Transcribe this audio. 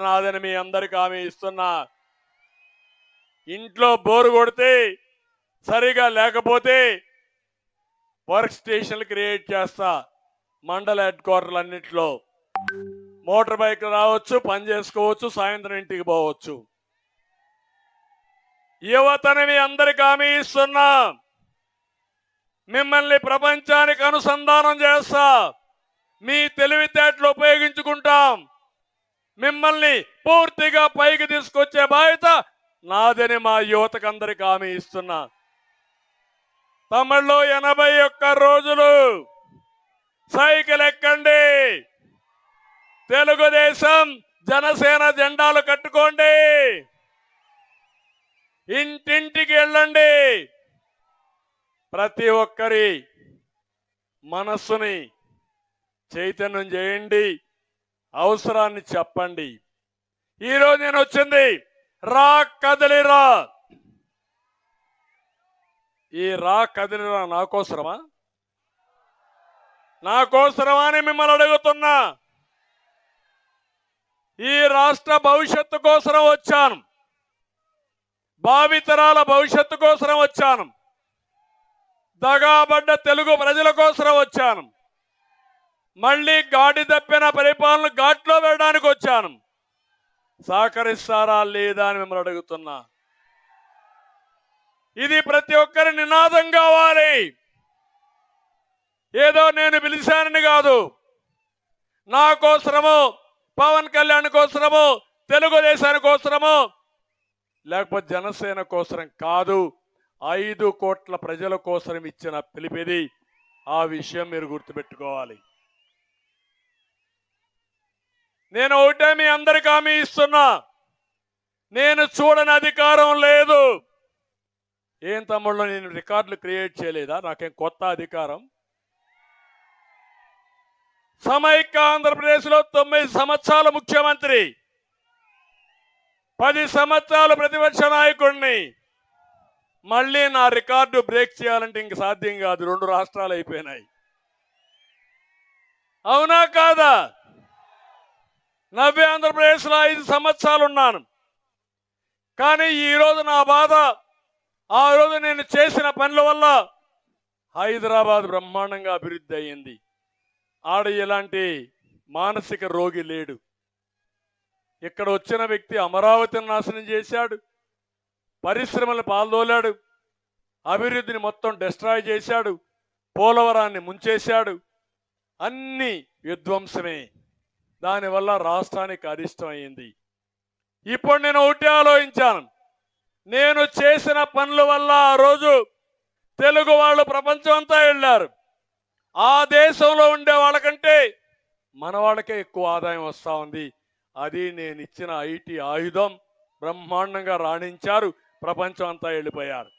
నాదని మీ అందరికి హామీ ఇస్తున్నా. ఇంట్లో బోరు కొడితే సరిగా లేకపోతే వర్క్ స్టేషన్లు క్రియేట్ చేస్తా. మండల హెడ్ క్వార్టర్లు అన్నింటిలో. మోటార్ బైక్ రావచ్చు పని చేసుకోవచ్చు సాయంత్రం ఇంటికి పోవచ్చు. యువతని మీ అందరికి హామీ ఇస్తున్నా. మిమ్మల్ని ప్రపంచానికి అనుసంధానం చేస్తా. మీ తెలివితేటలు ఉపయోగించుకుంటాం. మిమ్మల్ని పూర్తిగా పైకి తీసుకొచ్చే బాధ్యత నాదని మా యువతకందరికి హామీ ఇస్తున్నా. తమిళ్ళో ఎనభై ఒక్క రోజులు సైకిల్ ఎక్కండి. తెలుగుదేశం జనసేన జెండాలు కట్టుకోండి. ఇంటింటికి వెళ్ళండి. ప్రతి ఒక్కరి మనస్సుని చైతన్యం చేయండి. అవసరాన్ని చెప్పండి. ఈరోజు నేను వచ్చింది రా కదలిరా ఈ రా కదిలిరా నాకోసరమా? నాకోసరమా అని మిమ్మల్ని అడుగుతున్నా. ఈ రాష్ట్ర భవిష్యత్తు కోసం వచ్చాను. భావితరాల భవిష్యత్తు కోసం వచ్చాను. దగాబడ్డ తెలుగు ప్రజల కోసం వచ్చాను. మళ్ళీ గాడి తప్పిన పరిపాలన సహకరిస్తారా లేదా అని మిమ్మల్ని అడుగుతున్నా. ఇది ప్రతి ఒక్కరి నినాదం కావాలి. ఏదో నేను పిలిచానని కాదు. నా కోసరము పవన్ కళ్యాణ్ కోసరము తెలుగుదేశాని కోసరము లేకపోతే జనసేన కోసరం కాదు. ఐదు కోట్ల ప్రజల కోసం ఇచ్చిన పిలిపిది. ఆ విషయం మీరు గుర్తుపెట్టుకోవాలి. నేను ఒకటే మీ అందరికి హామీ ఇస్తున్నా. నేను చూడని అధికారం లేదు. ఏం తమ్ముళ్ళు నేను రికార్డులు క్రియేట్ చేయలేదా? నాకేం కొత్త అధికారం? సమైక్య ఆంధ్రప్రదేశ్లో తొమ్మిది సంవత్సరాల ముఖ్యమంత్రి. పది సంవత్సరాలు ప్రతిపక్ష నాయకుడిని. మళ్ళీ నా రికార్డు బ్రేక్ చేయాలంటే ఇంక సాధ్యం కాదు. రెండు రాష్ట్రాలు అయిపోయినాయి. అవునా కాదా? నవ్య ఆంధ్రప్రదేశ్లో ఐదు సంవత్సరాలు ఉన్నాను కానీ ఈరోజు నా బాధ ఆ రోజు నేను చేసిన పనుల వల్ల హైదరాబాద్ బ్రహ్మాండంగా అభివృద్ధి అయ్యింది. ఆడ ఎలాంటి మానసిక రోగి లేడు. ఇక్కడ వచ్చిన వ్యక్తి అమరావతిని నాశనం చేశాడు. పరిశ్రమలు పాల్దోలాడు. అభివృద్ధిని మొత్తం డిస్ట్రాయ్ చేశాడు. పోలవరాన్ని ముంచేశాడు. అన్ని విధ్వంసమే. దానివల్ల రాష్ట్రానికి అరిష్టం అయింది. ఇప్పుడు నేను ఒకటి ఆలోచించాను. నేను చేసిన పనుల వల్ల ఆ రోజు తెలుగు వాళ్ళు ప్రపంచం అంతా వెళ్ళారు. ఆ దేశంలో ఉండే వాళ్ళకంటే మన వాళ్ళకే ఎక్కువ ఆదాయం వస్తూ ఉంది. అది నేను ఇచ్చిన ఐటీ ఆయుధం బ్రహ్మాండంగా రాణించారు. ప్రపంచం అంతా వెళ్ళిపోయారు.